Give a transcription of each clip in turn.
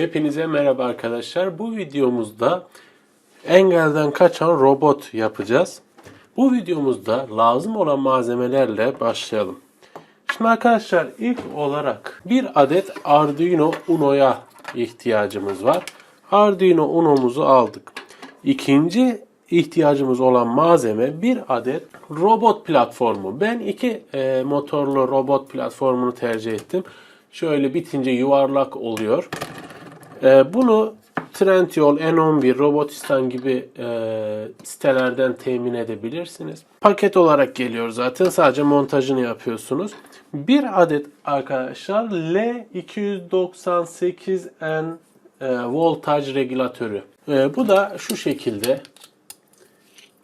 Hepinize merhaba arkadaşlar. Bu videomuzda engelden kaçan robot yapacağız. Bu videomuzda lazım olan malzemelerle başlayalım. Şimdi arkadaşlar ilk olarak bir adet Arduino Uno'ya ihtiyacımız var. Arduino Uno'muzu aldık. İkinci ihtiyacımız olan malzeme bir adet robot platformu. Ben iki e, motorlu robot platformunu tercih ettim. Şöyle bitince yuvarlak oluyor. E, bunu Trendyol, N11, Robotistan gibi e, sitelerden temin edebilirsiniz. Paket olarak geliyor zaten. Sadece montajını yapıyorsunuz. Bir adet arkadaşlar L298N e, voltaj regülatörü. E, bu da şu şekilde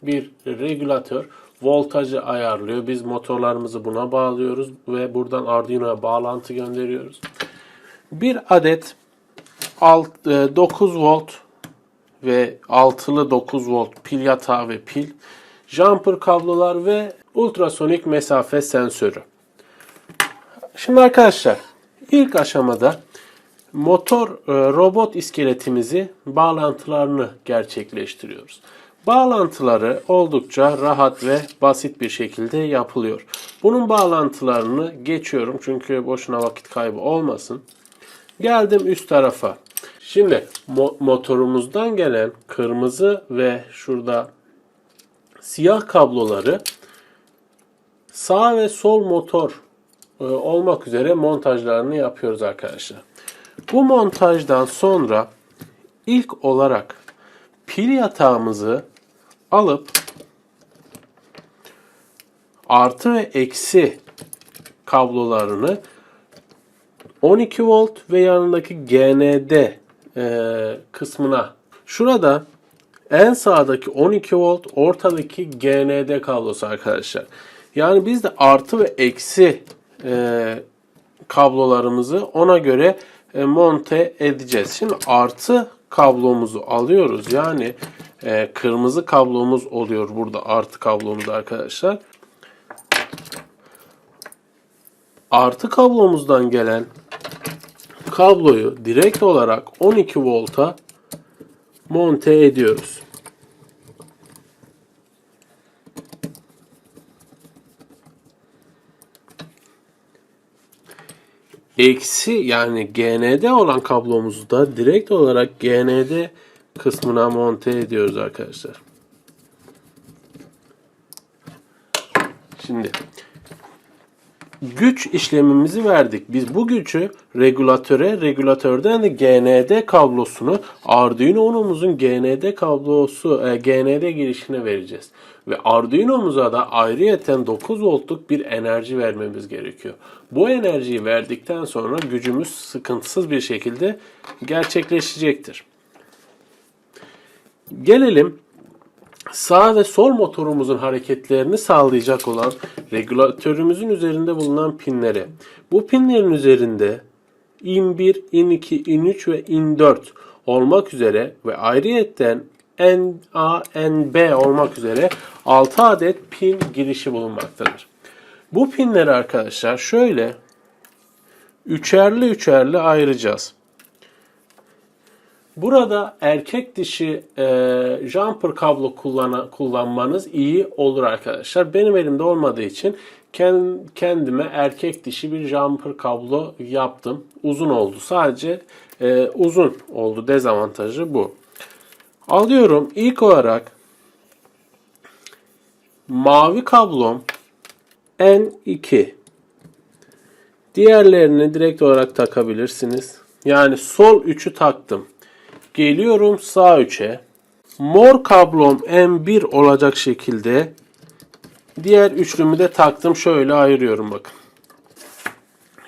bir regülatör voltajı ayarlıyor. Biz motorlarımızı buna bağlıyoruz ve buradan Arduino'ya bağlantı gönderiyoruz. Bir adet alt, e, 9 volt ve altılı 9 volt pil yatağı ve pil, jumper kablolar ve ultrasonik mesafe sensörü. Şimdi arkadaşlar ilk aşamada motor e, robot iskeletimizi bağlantılarını gerçekleştiriyoruz. Bağlantıları oldukça rahat ve basit bir şekilde yapılıyor. Bunun bağlantılarını geçiyorum çünkü boşuna vakit kaybı olmasın. Geldim üst tarafa. Şimdi mo- motorumuzdan gelen kırmızı ve şurada siyah kabloları sağ ve sol motor e, olmak üzere montajlarını yapıyoruz arkadaşlar. Bu montajdan sonra ilk olarak pil yatağımızı alıp artı ve eksi kablolarını 12 volt ve yanındaki GND e, kısmına şurada en sağdaki 12 volt ortadaki GND kablosu arkadaşlar. Yani biz de artı ve eksi e, kablolarımızı ona göre e, monte edeceğiz. Şimdi artı kablomuzu alıyoruz. Yani e, kırmızı kablomuz oluyor burada artı kablomuz arkadaşlar. Artı kablomuzdan gelen kabloyu direkt olarak 12 volta monte ediyoruz. Eksi yani GND olan kablomuzu da direkt olarak GND kısmına monte ediyoruz arkadaşlar. Şimdi güç işlemimizi verdik. Biz bu gücü regülatöre, regülatörden de GND kablosunu Arduino Uno'muzun GND kablosu, e, GND girişine vereceğiz. Ve Arduino'muza da ayrıyeten 9 voltluk bir enerji vermemiz gerekiyor. Bu enerjiyi verdikten sonra gücümüz sıkıntısız bir şekilde gerçekleşecektir. Gelelim sağ ve sol motorumuzun hareketlerini sağlayacak olan regülatörümüzün üzerinde bulunan pinlere. Bu pinlerin üzerinde in1, in2, in3 ve in4 olmak üzere ve ayrıyetten NA, NB olmak üzere 6 adet pin girişi bulunmaktadır. Bu pinleri arkadaşlar şöyle üçerli üçerli ayıracağız. Burada erkek dişi e, jumper kablo kullana, kullanmanız iyi olur arkadaşlar. Benim elimde olmadığı için kendime erkek dişi bir jumper kablo yaptım. Uzun oldu. Sadece e, uzun oldu. Dezavantajı bu. Alıyorum. İlk olarak mavi kablom N2. Diğerlerini direkt olarak takabilirsiniz. Yani sol 3'ü taktım. Geliyorum sağ 3'e. Mor kablom M1 olacak şekilde diğer üçlümü de taktım. Şöyle ayırıyorum bakın.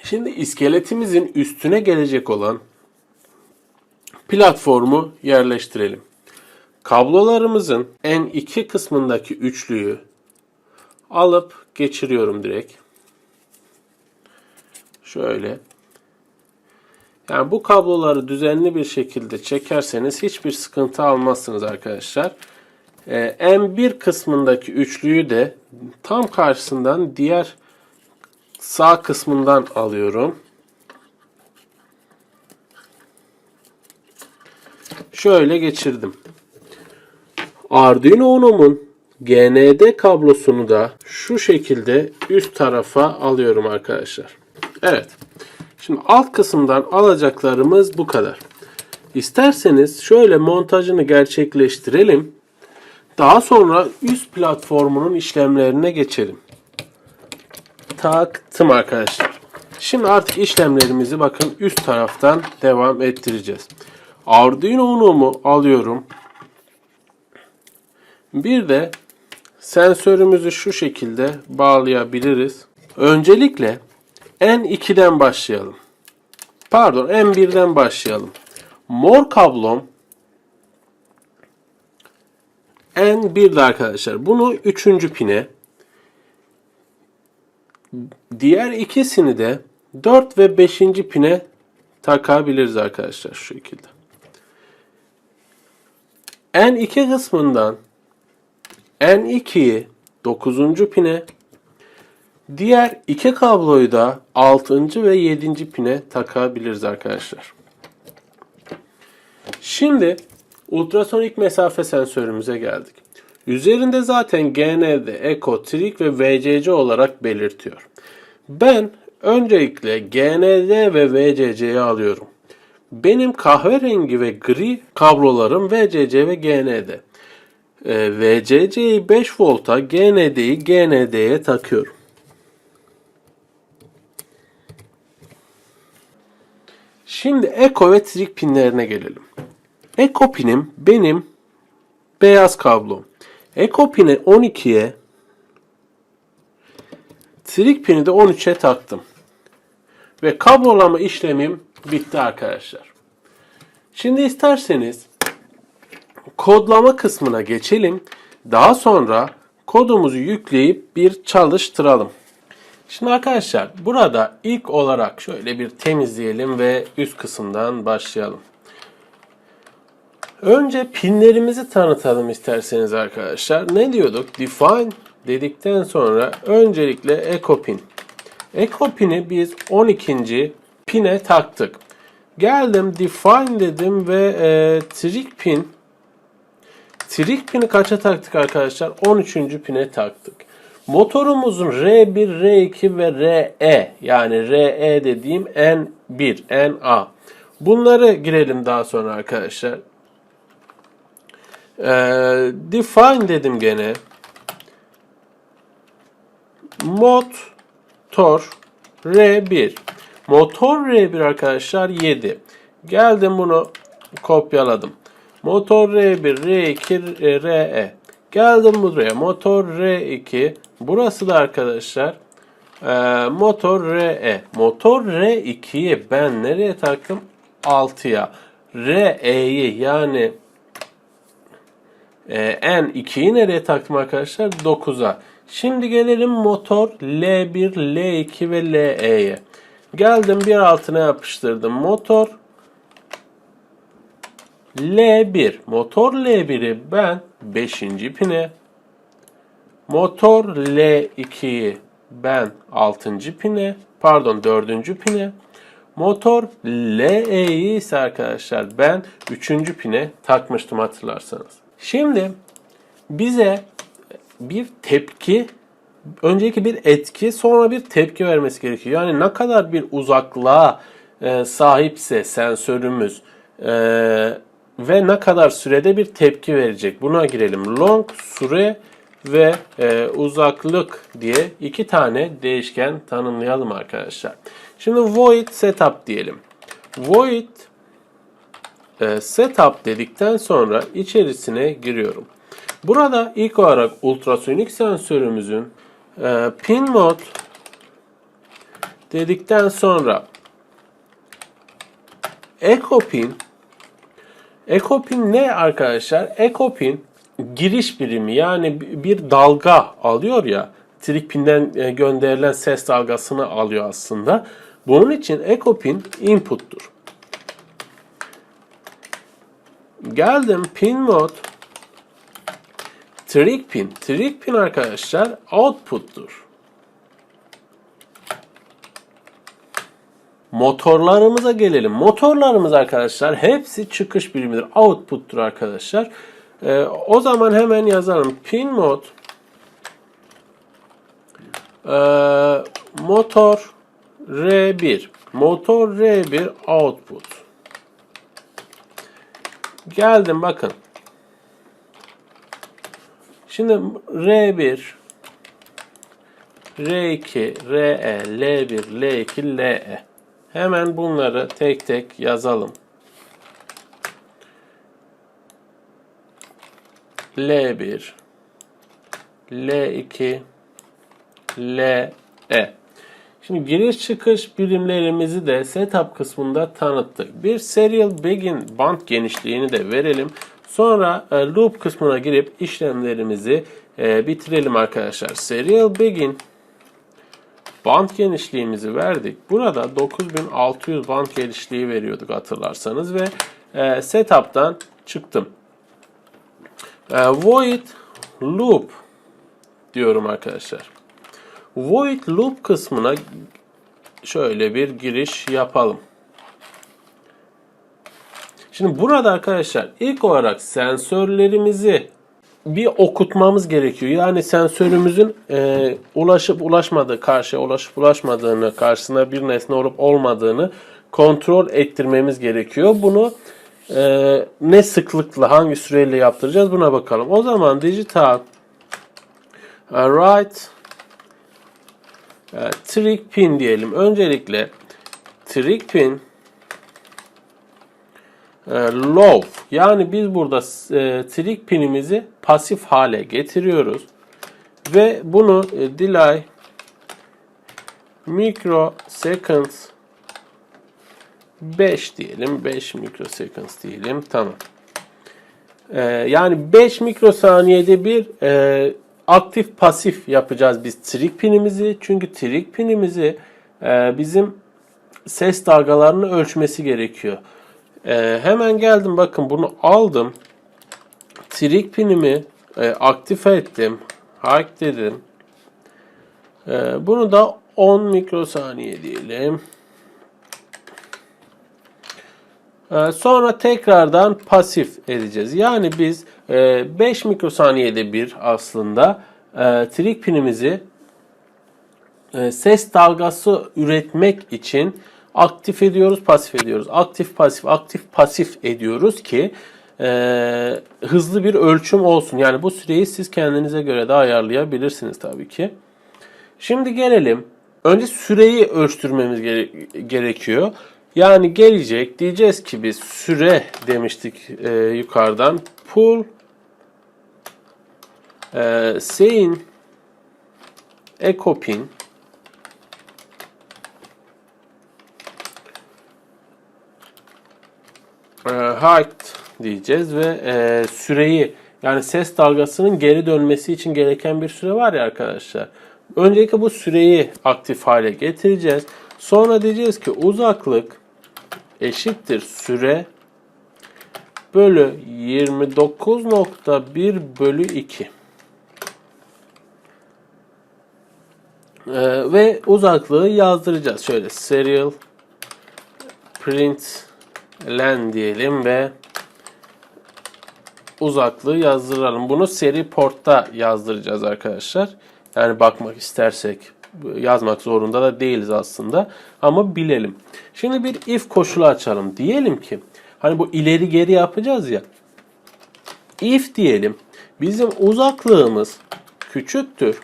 Şimdi iskeletimizin üstüne gelecek olan platformu yerleştirelim. Kablolarımızın N2 kısmındaki üçlüyü alıp geçiriyorum direkt. Şöyle. Yani bu kabloları düzenli bir şekilde çekerseniz hiçbir sıkıntı almazsınız arkadaşlar. Ee, M1 kısmındaki üçlüyü de tam karşısından diğer sağ kısmından alıyorum. şöyle geçirdim. Arduino Uno'mun GND kablosunu da şu şekilde üst tarafa alıyorum arkadaşlar. Evet. Şimdi alt kısımdan alacaklarımız bu kadar. İsterseniz şöyle montajını gerçekleştirelim. Daha sonra üst platformunun işlemlerine geçelim. Taktım arkadaşlar. Şimdi artık işlemlerimizi bakın üst taraftan devam ettireceğiz. Arduino Uno'mu alıyorum. Bir de sensörümüzü şu şekilde bağlayabiliriz. Öncelikle N2'den başlayalım. Pardon N1'den başlayalım. Mor kablom N1'de arkadaşlar. Bunu üçüncü pine. Diğer ikisini de 4 ve 5. pine takabiliriz arkadaşlar şu şekilde. N2 kısmından N2'yi 9. pine diğer iki kabloyu da 6. ve 7. pine takabiliriz arkadaşlar. Şimdi ultrasonik mesafe sensörümüze geldik. Üzerinde zaten GND, Echo, Trig ve VCC olarak belirtiyor. Ben öncelikle GND ve VCC'yi alıyorum. Benim kahverengi ve gri kablolarım VCC ve GND. Ee, VCC'yi 5 volta, GND'yi GND'ye takıyorum. Şimdi Echo ve Trig pinlerine gelelim. Echo pinim benim beyaz kablom. Echo pini 12'ye Trig pini de 13'e taktım. Ve kablolama işlemim bitti arkadaşlar. Şimdi isterseniz kodlama kısmına geçelim. Daha sonra kodumuzu yükleyip bir çalıştıralım. Şimdi arkadaşlar burada ilk olarak şöyle bir temizleyelim ve üst kısımdan başlayalım. Önce pinlerimizi tanıtalım isterseniz arkadaşlar. Ne diyorduk? Define dedikten sonra öncelikle Echo pin. Echo pini biz 12. pine taktık. Geldim define dedim ve e, trig pin trig pini kaça taktık arkadaşlar? 13. pine taktık. Motorumuzun R1, R2 ve RE yani RE dediğim N1, NA. Bunları girelim daha sonra arkadaşlar. Ee, define dedim gene. Motor R1. Motor R1 arkadaşlar 7. Geldim bunu kopyaladım. Motor R1, R2, RE. Geldim buraya. Motor R2. Burası da arkadaşlar e, motor RE. Motor R2'yi ben nereye taktım? 6'ya. RE'yi yani e, N2'yi nereye taktım arkadaşlar? 9'a. Şimdi gelelim motor L1, L2 ve LE'ye. Geldim bir altına yapıştırdım. Motor L1. Motor L1'i ben 5. pine. Motor L2'yi ben 6. pine. Pardon 4. pine. Motor LE'yi ise arkadaşlar ben 3. pine takmıştım hatırlarsanız. Şimdi bize bir tepki önceki bir etki sonra bir tepki vermesi gerekiyor. Yani ne kadar bir uzaklığa e, sahipse sensörümüz e, ve ne kadar sürede bir tepki verecek. Buna girelim. Long süre ve e, uzaklık diye iki tane değişken tanımlayalım arkadaşlar. Şimdi void setup diyelim. Void e, setup dedikten sonra içerisine giriyorum. Burada ilk olarak ultrasonik sensörümüzün e, pin mod dedikten sonra echo pin echo pin ne arkadaşlar? Echo pin giriş birimi yani bir dalga alıyor ya trik pinden e, gönderilen ses dalgasını alıyor aslında. Bunun için echo pin input'tur. Geldim pin mod Trig pin. Trig pin arkadaşlar output'tur. Motorlarımıza gelelim. Motorlarımız arkadaşlar hepsi çıkış birimidir. Output'tur arkadaşlar. Ee, o zaman hemen yazalım. Pin mod ee, motor R1 motor R1 output geldim bakın şimdi R1 R2 RE L1 L2 LE hemen bunları tek tek yazalım L1 L2 LE. Şimdi giriş çıkış birimlerimizi de setup kısmında tanıttık. Bir serial begin band genişliğini de verelim. Sonra e, loop kısmına girip işlemlerimizi e, bitirelim arkadaşlar. Serial begin band genişliğimizi verdik. Burada 9600 band genişliği veriyorduk hatırlarsanız ve e, setup'tan çıktım. void loop diyorum arkadaşlar. Void loop kısmına şöyle bir giriş yapalım. Şimdi burada arkadaşlar ilk olarak sensörlerimizi bir okutmamız gerekiyor. Yani sensörümüzün e, ulaşıp ulaşmadığı, karşıya ulaşıp ulaşmadığını, karşısında bir nesne olup olmadığını kontrol ettirmemiz gerekiyor. Bunu e, ne sıklıkla, hangi süreyle yaptıracağız buna bakalım. O zaman dijital e, write e, trick pin diyelim. Öncelikle trick pin low yani biz burada e, trick pinimizi pasif hale getiriyoruz ve bunu e, delay microseconds 5 diyelim 5 microseconds diyelim tamam e, yani 5 mikrosaniyede bir e, aktif pasif yapacağız biz trik pinimizi. Çünkü trik pinimizi e, bizim ses dalgalarını ölçmesi gerekiyor. E, hemen geldim bakın bunu aldım. Trik pinimi e, aktive ettim. Hike dedim. E, bunu da 10 mikrosaniye diyelim. E, sonra tekrardan pasif edeceğiz. Yani biz 5 e, mikrosaniyede bir aslında e, trik pinimizi ses dalgası üretmek için aktif ediyoruz, pasif ediyoruz. Aktif, pasif, aktif, pasif ediyoruz ki hızlı bir ölçüm olsun. Yani bu süreyi siz kendinize göre de ayarlayabilirsiniz tabii ki. Şimdi gelelim. Önce süreyi ölçtürmemiz gere gerekiyor. Yani gelecek diyeceğiz ki biz süre demiştik e, yukarıdan. Pull e, sein echo pin e, height diyeceğiz ve e, süreyi yani ses dalgasının geri dönmesi için gereken bir süre var ya arkadaşlar. Öncelikle bu süreyi aktif hale getireceğiz. Sonra diyeceğiz ki uzaklık eşittir süre bölü 29.1 bölü 2. Ee, ve uzaklığı yazdıracağız. Şöyle serial print len diyelim ve uzaklığı yazdıralım. Bunu seri portta yazdıracağız arkadaşlar. Yani bakmak istersek yazmak zorunda da değiliz aslında. Ama bilelim. Şimdi bir if koşulu açalım. Diyelim ki hani bu ileri geri yapacağız ya. If diyelim bizim uzaklığımız küçüktür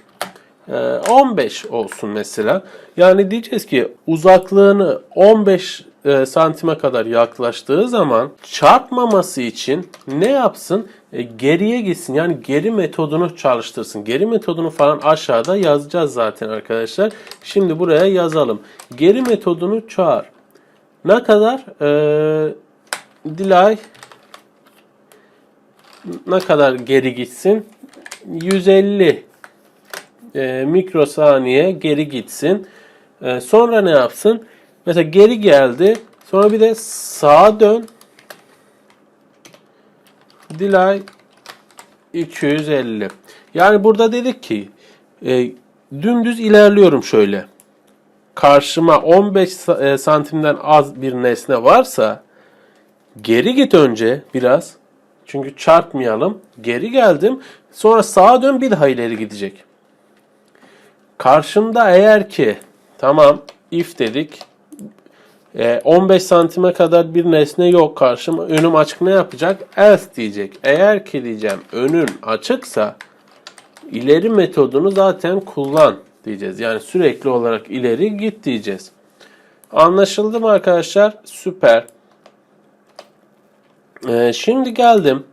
15 e, olsun mesela. Yani diyeceğiz ki uzaklığını 15 e, santime kadar yaklaştığı zaman çarpmaması için ne yapsın? E, geriye gitsin. Yani geri metodunu çalıştırsın. Geri metodunu falan aşağıda yazacağız zaten arkadaşlar. Şimdi buraya yazalım. Geri metodunu çağır. Ne kadar? Ee, delay ne kadar geri gitsin? 150 e, mikrosaniye geri gitsin. E, sonra ne yapsın? Mesela geri geldi. Sonra bir de sağa dön. Delay 250. Yani burada dedik ki e, dümdüz ilerliyorum şöyle. karşıma 15 sa- e, santimden az bir nesne varsa geri git önce biraz. Çünkü çarpmayalım. Geri geldim. Sonra sağa dön bir daha ileri gidecek. Karşımda eğer ki tamam if dedik e, 15 santime kadar bir nesne yok karşıma önüm açık ne yapacak? Else diyecek. Eğer ki diyeceğim önün açıksa ileri metodunu zaten kullan diyeceğiz. Yani sürekli olarak ileri git diyeceğiz. Anlaşıldı mı arkadaşlar? Süper. Ee, şimdi geldim.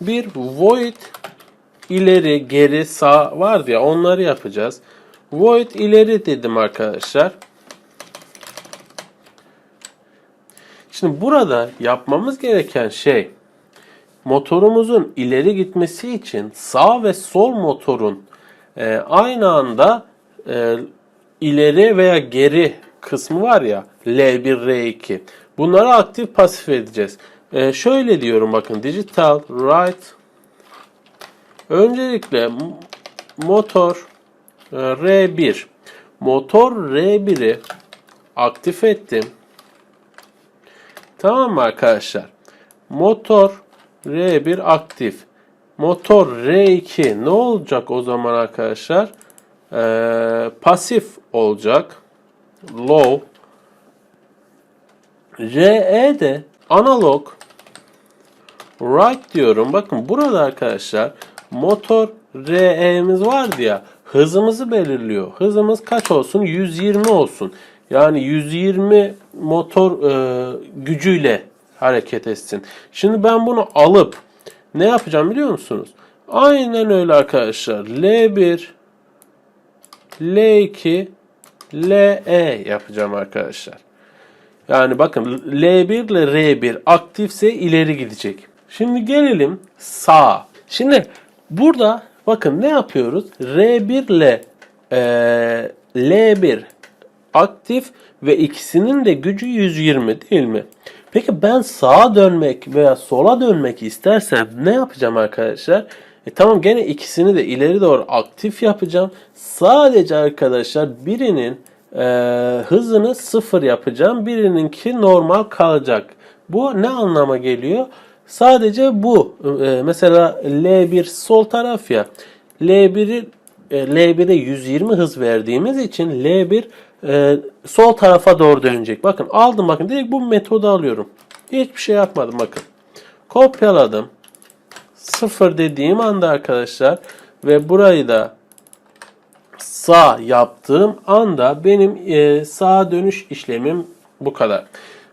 Bir void ileri, geri, sağ vardı ya onları yapacağız. Void ileri dedim arkadaşlar. Şimdi burada yapmamız gereken şey motorumuzun ileri gitmesi için sağ ve sol motorun e, aynı anda e, ileri veya geri kısmı var ya L1, R2. Bunları aktif pasif edeceğiz. E, şöyle diyorum bakın digital right öncelikle motor e, R1 motor R1'i aktif ettim. Tamam mı arkadaşlar? Motor R1 aktif. Motor R2 ne olacak o zaman arkadaşlar? Ee, pasif olacak. Low. RE de analog. Right diyorum. Bakın burada arkadaşlar motor RE'miz vardı ya hızımızı belirliyor. Hızımız kaç olsun? 120 olsun. Yani 120 motor e, gücüyle hareket etsin. Şimdi ben bunu alıp ne yapacağım biliyor musunuz? Aynen öyle arkadaşlar. L1 L2 LE yapacağım arkadaşlar. Yani bakın L1 ile R1 aktifse ileri gidecek. Şimdi gelelim sağa. Şimdi burada bakın ne yapıyoruz? R1 ile e, L1 aktif ve ikisinin de gücü 120 değil mi? Peki ben sağa dönmek veya sola dönmek istersem ne yapacağım arkadaşlar? E tamam gene ikisini de ileri doğru aktif yapacağım. Sadece arkadaşlar birinin e, hızını sıfır yapacağım. Birininki normal kalacak. Bu ne anlama geliyor? Sadece bu. E, mesela L1 sol taraf ya. L1'i e, L1'e 120 hız verdiğimiz için L1 e, sol tarafa doğru dönecek. Bakın aldım bakın direkt bu metodu alıyorum. Hiçbir şey yapmadım bakın. Kopyaladım. Sıfır dediğim anda arkadaşlar ve burayı da sağ yaptığım anda benim e, sağa dönüş işlemim bu kadar.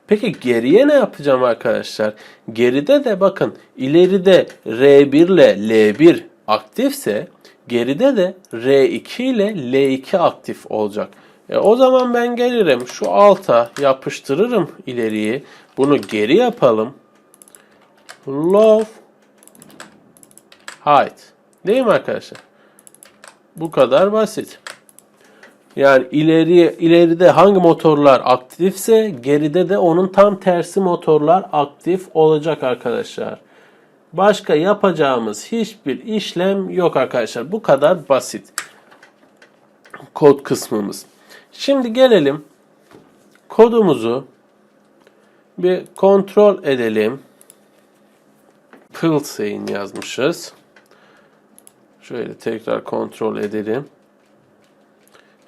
Peki geriye ne yapacağım arkadaşlar? Geride de bakın ileride R1 ile L1 aktifse geride de R2 ile L2 aktif olacak. E, o zaman ben gelirim şu alta yapıştırırım ileriyi. Bunu geri yapalım. Low height. Değil mi arkadaşlar? Bu kadar basit. Yani ileriye ileride hangi motorlar aktifse geride de onun tam tersi motorlar aktif olacak arkadaşlar. Başka yapacağımız hiçbir işlem yok arkadaşlar. Bu kadar basit. Kod kısmımız. Şimdi gelelim kodumuzu bir kontrol edelim. Pilsein yazmışız. Şöyle tekrar kontrol edelim.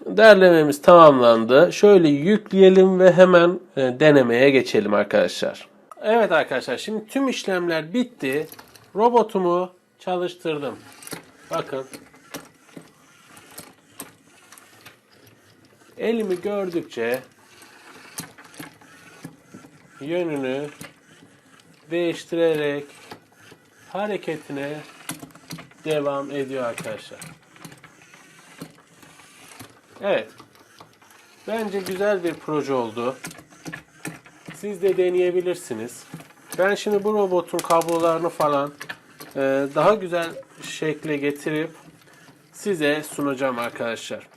Derlememiz tamamlandı. Şöyle yükleyelim ve hemen e, denemeye geçelim arkadaşlar. Evet arkadaşlar şimdi tüm işlemler bitti. Robotumu çalıştırdım. Bakın. Elimi gördükçe yönünü değiştirerek hareketine devam ediyor arkadaşlar. Evet. Bence güzel bir proje oldu. Siz de deneyebilirsiniz. Ben şimdi bu robotun kablolarını falan e, daha güzel şekle getirip size sunacağım arkadaşlar.